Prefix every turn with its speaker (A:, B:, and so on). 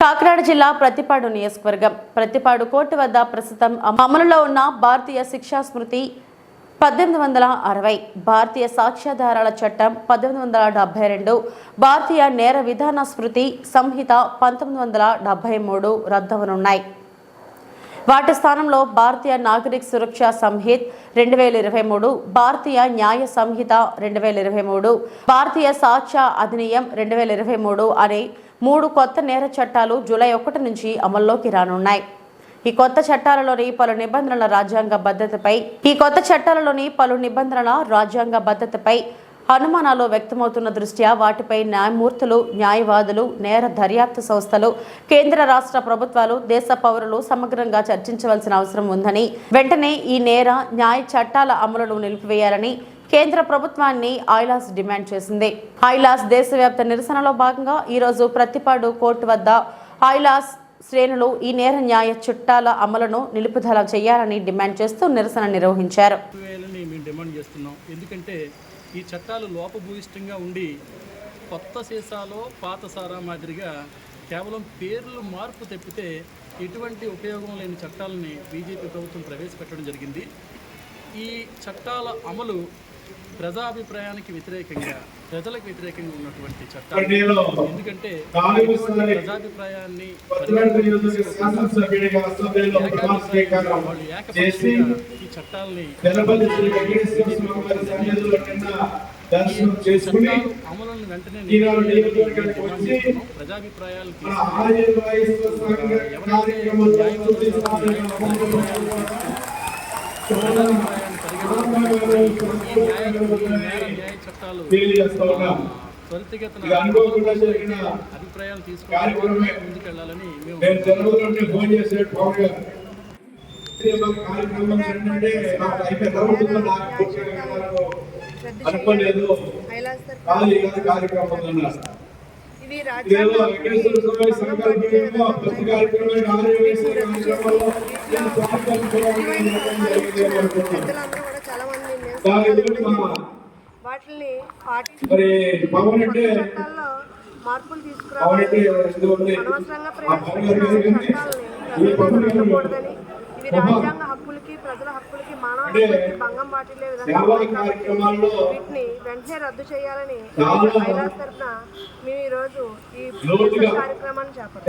A: కాకినాడ జిల్లా ప్రతిపాడు నియోజకవర్గం. ప్రతిపాడు కోర్టు వద్ద ప్రస్తుతం అమలులో ఉన్న భారతీయ శిక్షా స్మృతి పద్దెనిమిది వందల అరవై భారతీయ సాక్ష్యాధారాల చట్టం పద్దెనిమిది వందల డెబ్బై రెండు భారతీయ నేర విధాన స్మృతి సంహిత పంతొమ్మిది వందల డెబ్బై మూడు రద్దవనున్నాయి. వాటి స్థానంలో భారతీయ నాగరిక సురక్ష సంహిత్ రెండు వేల ఇరవై మూడు భారతీయ న్యాయ సంహిత రెండు వేల ఇరవై మూడు భారతీయ సాక్ష్య అధినియం రెండు వేల ఇరవై మూడు అనే మూడు కొత్త నేర చట్టాలు జూలై ఒకటి నుంచి అమల్లోకి రానున్నాయి. ఈ కొత్త చట్టాలలోని పలు నిబంధనల రాజ్యాంగ భద్రతపై ఈ కొత్త చట్టాలలోని పలు నిబంధనల రాజ్యాంగ భద్రతపై అనుమానాలు వ్యక్తమవుతున్న దృష్ట్యా వాటిపై న్యాయమూర్తులు న్యాయవాదులు నేర దర్యాప్తు సంస్థలు కేంద్ర రాష్ట్ర ప్రభుత్వాలు దేశ పౌరులు సమగ్రంగా చర్చించవలసిన అవసరం ఉందని వెంటనే ఈ నేర న్యాయ చట్టాల అమలును నిలిపివేయాలని కేంద్ర ప్రభుత్వాన్ని ఐలాస్ డిమాండ్ చేసింది. ఐలాస్ దేశవ్యాప్త నిరసనలో భాగంగా ఈరోజు ప్రతిపాడు కోర్టు వద్ద ఐలాస్ శ్రేణులు ఈ నేర న్యాయ చట్టాల అమలును నిలుపుదల చేయాలని డిమాండ్ చేస్తూ నిరసన నిర్వహించారు.
B: మేము డిమాండ్ చేస్తున్నాం. ఎందుకంటే ఈ చట్టాలు లోపభూయిష్టంగా ఉండి కొత్త సీసాలో పాత సారా మాదిరిగా కేవలం పేర్లు మార్పు తప్పితే ఎటువంటి ఉపయోగం లేని చట్టాలని బీజేపీ ప్రభుత్వం ప్రవేశపెట్టడం జరిగింది. ఈ చట్టాల అమలు ప్రజాభిప్రాయానికి వ్యతిరేకంగా ప్రజలకు వ్యతిరేకంగా ఉన్నటువంటి చట్టాలు ఎందుకంటే ప్రజాభిప్రాయాన్ని ఈ చట్టాలని అమలును వెంటనే
C: నియోజకవర్గానికి
B: అభిప్రాయాలు
C: కార్యక్రమమే.
B: ముందుకెళ్ళాలని మేము
C: ఫోన్ చేసాడు పవన్ గారు కార్యక్రమం ఏంటంటే నాకు నాకు అనుకోలేదు ఖాళీ కార్యక్రమం అన్నారు వెంకటేశ్వర స్వామి సంకల్పంలో ప్రతి కార్యక్రమంలో నేను స్వాగతం
D: వాటిని పాటించి మార్పులు
C: పవన్ అంటే
D: తీసుకురావాలి.
C: ఏదో ఉంది
D: అనవసరంగా ప్రవేశించిన చట్టాలని ఉండకూడదని ఇవి రాజ్యాంగ హక్కులకి ప్రజల హక్కులకి మానవ హక్కులకి భంగం వాటిల్లే విధంగా కాబట్టి వీటిని వెంటనే రద్దు చేయాలని ఐలాస్ తరఫున మేము ఈరోజు ఈ కార్యక్రమాన్ని చేపట్టాం.